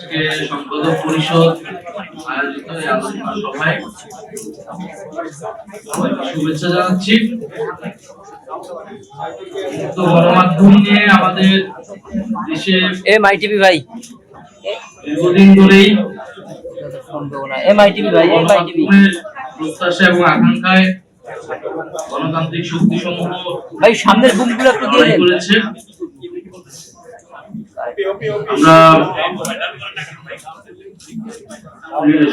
আজকে সম্পাদক পরিষদ আয়োজিত এই আলোচনা সভায় সবাইকে শুভেচ্ছা জানাচ্ছি। তো গণমাধ্যম নিয়ে আমাদের দেশে এম আই টিভি ভাই। দীর্ঘদিন ধরেই এম আই টিভি ভাই এম প্রত্যাশা এবং আকাঙ্ক্ষায় গণতান্ত্রিক শক্তি সমূহ ভাই সামনের বুকগুলো একটু দিয়ে লড়াই করেছে। আমরা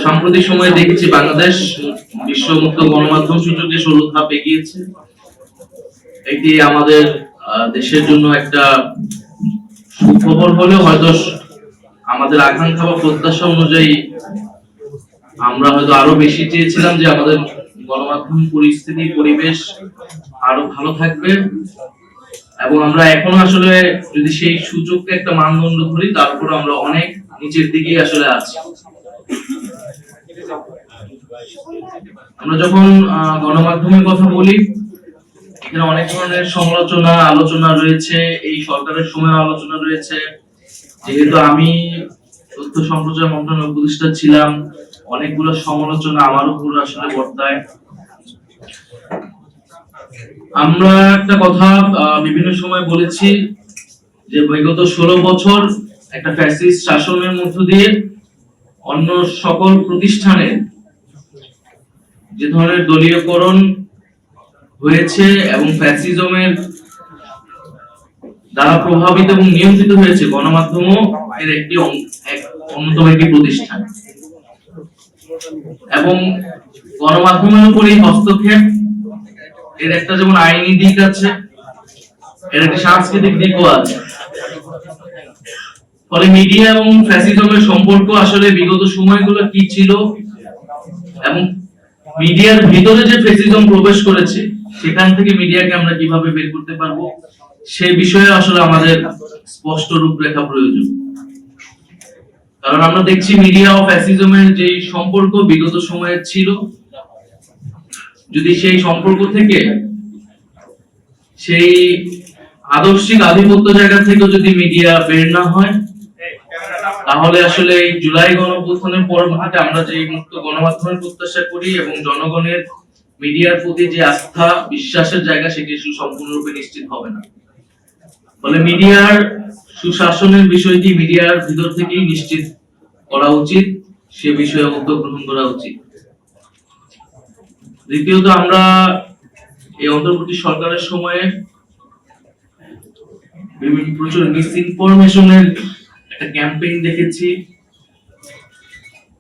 সাম্প্রতিক সময়ে দেখেছি বাংলাদেশ বিশ্ব মুক্ত গণমাধ্যম সূচকে ষোলো ধাপ এগিয়েছে। এটি আমাদের দেশের জন্য একটা সুখবর হলেও হয়তো আমাদের আকাঙ্ক্ষা বা প্রত্যাশা অনুযায়ী আমরা হয়তো আরও বেশি চেয়েছিলাম যে আমাদের গণমাধ্যম পরিস্থিতি, পরিবেশ আরও ভালো থাকবে। এবং আমরা এখনও আসলে যদি সেই সুযোগকে একটা মানদণ্ড ধরি তারপর আমরা অনেক নিচের দিকে আসলে আছি। আমরা যখন গণমাধ্যমের কথা বলি, এখানে অনেক ধরনের সমালোচনা, আলোচনা রয়েছে, এই সরকারের সময় আলোচনা রয়েছে। যেহেতু আমি তথ্য সম্প্রচার মন্ত্রণালয় উপদেষ্টা ছিলাম, অনেকগুলো সমালোচনা আমার উপর আসলে বর্তায়। আমরা একটা কথা বিভিন্ন সময় বলেছি যে বিগত ষোলো বছর একটা ফ্যাসিস্ট শাসনের মধ্য দিয়ে অন্য সকল প্রতিষ্ঠানে যে ধরনের দলীয়করণ হয়েছে এবং ফ্যাসিজমের দ্বারা প্রভাবিত এবং নিয়ন্ত্রিত হয়েছে গণমাধ্যমও এর একটি অন্যতম একটি প্রতিষ্ঠান। এবং গণমাধ্যমের উপর এই হস্তক্ষেপ এর একটা যেমন আইনি দিক আছে, এর একটা সাংস্কৃতিক দিকও আছে। ফলে মিডিয়া এবং ফ্যাসিজমের সম্পর্ক আসলে বিগত সময়গুলো কি ছিল এবং মিডিয়ার ভিতরে যে ফ্যাসিজম প্রবেশ করেছে, সেখান থেকে মিডিয়াকে আমরা কীভাবে বের করতে পারব, সে বিষয়ে আসলে আমাদের স্পষ্ট রূপরেখা প্রয়োজন। কারণ আমরা দেখছি মিডিয়া ও ফ্যাসিজমের যে সম্পর্ক বিগত সময়ে ছিল যদি সেই সম্পর্ক থেকে সেই আদর্শিক আধিপত্য জায়গা থেকে যদি মিডিয়া বের না হয়, তাহলে আসলে এই জুলাই পর পরবর্তীতে আমরা যে মুক্ত গণমাধ্যমের প্রত্যাশা করি এবং জনগণের মিডিয়ার প্রতি যে আস্থা, বিশ্বাসের জায়গা, সেটি সম্পূর্ণরূপে নিশ্চিত হবে না। ফলে মিডিয়ার সুশাসনের বিষয়টি মিডিয়ার ভিতর থেকেই নিশ্চিত করা উচিত, সে বিষয়ে উদ্যোগ গ্রহণ করা উচিত। দ্বিতীয়ত আমরা এই অন্তর্বর্তী সরকারের সময়ে বিভিন্ন প্রচুর মিস ইনফরমেশনের একটা ক্যাম্পেইন দেখেছি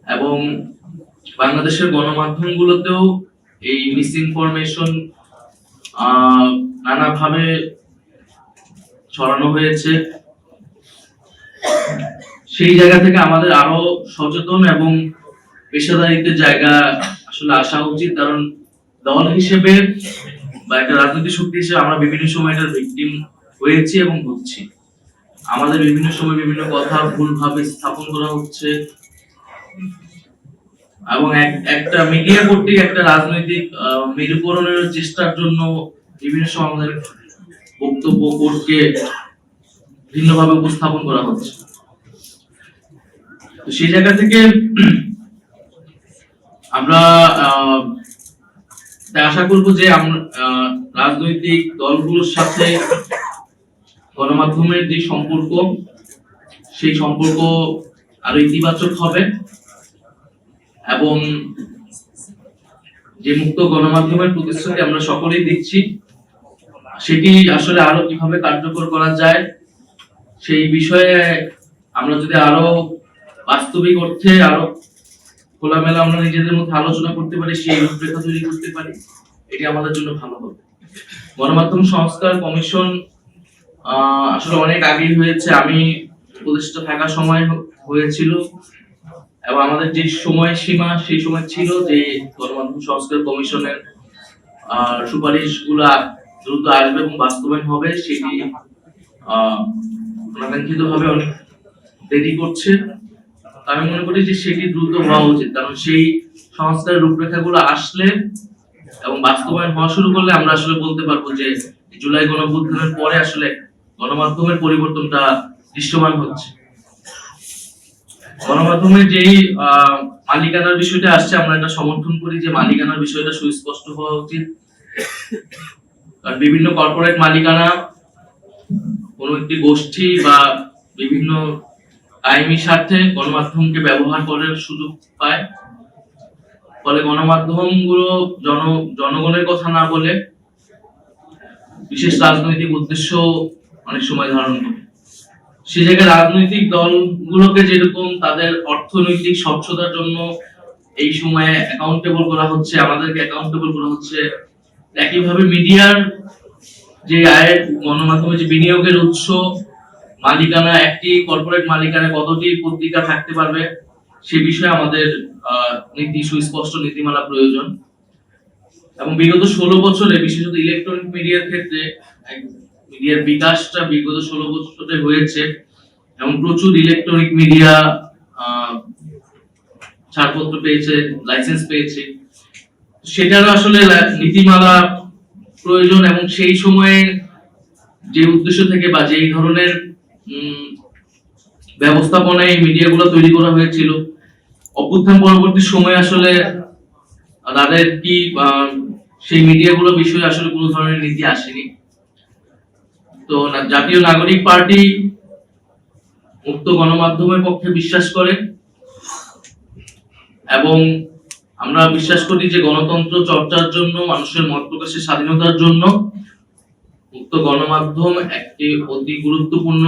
এবং বাংলাদেশের গণমাধ্যমগুলোতেও এই মিস ইনফরমেশন নানাভাবে ছড়ানো হয়েছে। সেই জায়গা থেকে আমাদের আরও সচেতন এবং পেশাদারিত্বের জায়গা আসলে আসা উচিত, কারণ দল হিসেবে বা একটা রাজনৈতিক শক্তি হিসেবে আমরা বিভিন্ন সময় এটার ভিকটিম হয়েছি এবং হচ্ছি আমাদের বিভিন্ন সময় বিভিন্ন কথা ভুলভাবে স্থাপন করা হচ্ছে। এবং এক- একটা মিডিয়া কর্তৃক একটা রাজনৈতিক মেরুকরণের চেষ্টার জন্য বিভিন্ন সময় আমাদের বক্তব্য কোর্টকে ভিন্নভাবে উপস্থাপন করা হচ্ছে। সেই জায়গা থেকে আমরা আশা করব যে রাজনৈতিক দলগুলোর সাথে গণমাধ্যমের যে সম্পর্ক, সেই সম্পর্ক আরও ইতিবাচক হবে এবং যে মুক্ত গণমাধ্যমের প্রতিশ্রুতি আমরা সকলেই দিচ্ছি, সেটি আসলে আরও কীভাবে কার্যকর করা যায়, সেই বিষয়ে আমরা যদি আরও বাস্তবিক অর্থে আরও খোলামেলা আমরা নিজেদের মধ্যে আলোচনা করতে পারি সেই রূপরেখা তৈরি করতে পারি এটি আমাদের জন্য ভালো হবে। গণমাধ্যম সংস্কার কমিশন আসলে অনেক আগেই হয়েছে। আমি উপদেষ্টা থাকার সময় হয়েছিল এবং আমাদের যে সময় সীমা সেই সময় ছিল যে গণমাধ্যম সংস্কার কমিশনের আহ, সুপারিশগুলা দ্রুত আসবে এবং বাস্তবায়ন হবে সেটি আহ অনাকাঙ্ক্ষিত ভাবে অনেক দেরি করছে। আমি মনে করি যে সেটি দ্রুত হওয়া উচিত, কারণ সেই সংস্কারের রূপরেখাগুলো আসলে এবং বাস্তবায়ন হওয়া শুরু করলে আমরা আসলে বলতে পারব যে জুলাই গণঅভ্যুত্থানের পরে আসলে গণমাধ্যমের পরিবর্তনটা দৃশ্যমান হচ্ছে। গণমাধ্যমের যেই মালিকানার বিষয়টা আসছে, আমরা এটা সমর্থন করি যে মালিকানার বিষয়টা সুস্পষ্ট হওয়া উচিত। বিভিন্ন কর্পোরেট মালিকানা কোনো একটি গোষ্ঠী বা বিভিন্ন আইনি স্বার্থে গণমাধ্যমকে ব্যবহার করার সুযোগ পায়। ফলে গণমাধ্যমগুলো জন, জনগণের কথা না বলে বিশেষ রাজনৈতিক উদ্দেশ্য অনেক সময় ধারণ করে। সে জায়গায় রাজনৈতিক দলগুলোকে যেরকম তাদের অর্থনৈতিক স্বচ্ছতার জন্য এই সময়ে অ্যাকাউন্টেবল করা হচ্ছে, আমাদেরকে অ্যাকাউন্টেবল করা হচ্ছে, একইভাবে মিডিয়ার যে আয়ের গণমাধ্যমে যে বিনিয়োগের উৎস মালিকানা, একটি কর্পোরেট মালিকানা কতটি পত্রিকা থাকতে পারবে, সে বিষয়ে আমাদের নীতি, সুস্পষ্ট নীতিমালা প্রয়োজন। এবং বিগত ষোলো বছরে, বিশেষত ইলেকট্রনিক মিডিয়ার ক্ষেত্রে মিডিয়ার বিকাশটা বিগত ষোলো বছরে হয়েছে, এবং প্রচুর ইলেকট্রনিক মিডিয়া ছাড়পত্র পেয়েছে লাইসেন্স পেয়েছে। সেটারও আসলে নীতিমালা প্রয়োজন, এবং সেই সময়ে যে উদ্দেশ্য থেকে বা যেই ধরনের ব্যবস্থাপনায় এই মিডিয়াগুলো তৈরি করা হয়েছিল। অভ্যুত্থান পরবর্তী সময়ে আসলে তাদের কি সেই মিডিয়াগুলো বিষয়ে আসলে কোনো ধরনের নীতি আসেনি। তো জাতীয় নাগরিক পার্টি মুক্ত গণমাধ্যমের পক্ষে বিশ্বাস করে এবং আমরা বিশ্বাস করি যে গণতন্ত্র চর্চার জন্য, মানুষের মত প্রকাশের স্বাধীনতার জন্য মুক্ত গণমাধ্যম একটি অতি গুরুত্বপূর্ণ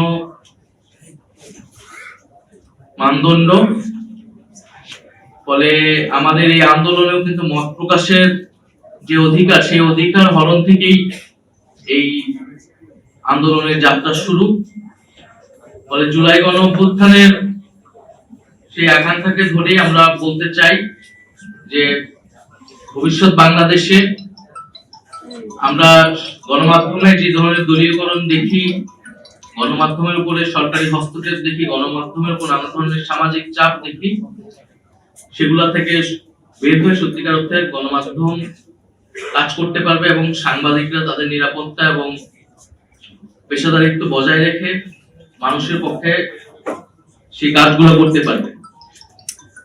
মানদণ্ড। ফলে আমাদের এই আন্দোলনেও কিন্তু মত প্রকাশের যে অধিকার, সেই অধিকার হরণ থেকেই এই আন্দোলনের যাত্রা শুরু। ফলে জুলাই গণ অভ্যুত্থানের সেই আকাঙ্ক্ষাকে ধরেই আমরা বলতে চাই যে ভবিষ্যৎ বাংলাদেশে আমরা গণমাধ্যমে যে ধরনের দলীয়করণ দেখি গণমাধ্যমের উপরে সরকারি হস্তক্ষেপ দেখি, গণমাধ্যমের উপর নানা ধরনের সামাজিক চাপ দেখি, সেগুলা থেকে বের হয়ে সত্যিকার অর্থে গণমাধ্যম কাজ করতে পারবে এবং সাংবাদিকরা তাদের নিরাপত্তা এবং পেশাদারিত্ব বজায় রেখে মানুষের পক্ষে সেই কাজগুলো করতে পারবে।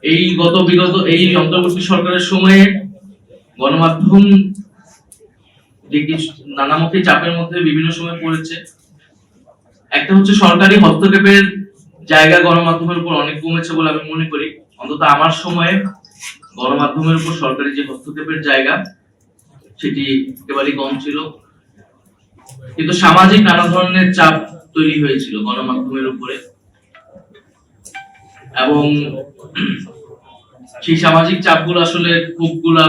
এই গত বিগত, এই অন্তর্বর্তী সরকারের সময়ে গণমাধ্যম নানামুখী চাপের মধ্যে বিভিন্ন সময় পড়েছে একটা হচ্ছে সরকারি হস্তক্ষেপের জায়গা গণমাধ্যমের উপর অনেক কমেছে বলে আমি মনে করি। অন্তত আমার সময়ে গণমাধ্যমের উপর সরকারি যে হস্তক্ষেপের জায়গা সেটি একেবারেই কম ছিল। কিন্তু সামাজিক নানা ধরনের চাপ তৈরি হয়েছিল গণমাধ্যমের উপরে। এবং সেই সামাজিক চাপগুলো আসলে খুব ক্ষোভগুলা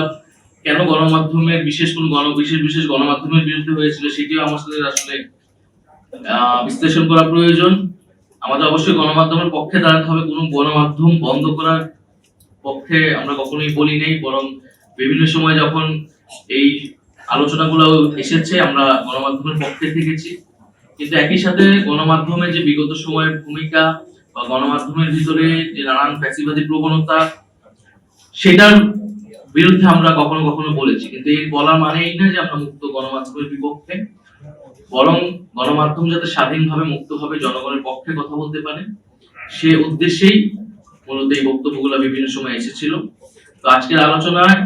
কেন গণমাধ্যমের বিশেষ কোন গণ বিশেষ বিশেষ গণমাধ্যমের বিরুদ্ধে হয়েছিল সেটিও আমাদের আসলে আহ, বিশ্লেষণ করা প্রয়োজন। আমাদের অবশ্যই গণমাধ্যমের পক্ষে দাঁড়াতে হবে। কোনো গণমাধ্যম বন্ধ করার পক্ষে আমরা কখনোই বলি নেই, বরং বিভিন্ন সময় যখন এই আলোচনাগুলো এসেছে, আমরা গণমাধ্যমের পক্ষে থেকেছি। কিন্তু একই সাথে গণমাধ্যমের যে বিগত সময়ের ভূমিকা বা গণমাধ্যমের ভিতরে যে নানান ফ্যাসিবাদী প্রবণতা, সেটার বিরুদ্ধে আমরা কখনো কখনো বলেছি। কিন্তু এই বলার মানে এই না যে আমরা মুক্ত গণমাধ্যমের বিপক্ষে। বরং গণমাধ্যম যাতে স্বাধীনভাবে মুক্তভাবে জনগণের পক্ষে কথা বলতে পারে, সে উদ্দেশ্যেই মূলত এই বক্তব্যগুলো বিভিন্ন সময় এসেছিল। তো আজকের আলোচনায়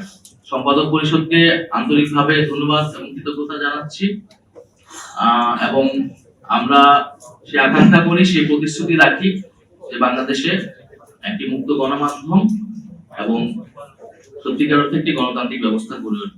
সম্পাদক পরিষদকে আন্তরিকভাবে ধন্যবাদ এবং কৃতজ্ঞতা জানাচ্ছি। এবং আমরা সে আকাঙ্ক্ষা করি সেই প্রতিশ্রুতি রাখি যে বাংলাদেশে একটি মুক্ত গণমাধ্যম এবং সত্যিকার অর্থে একটি গণতান্ত্রিক ব্যবস্থা গড়ে উঠবে।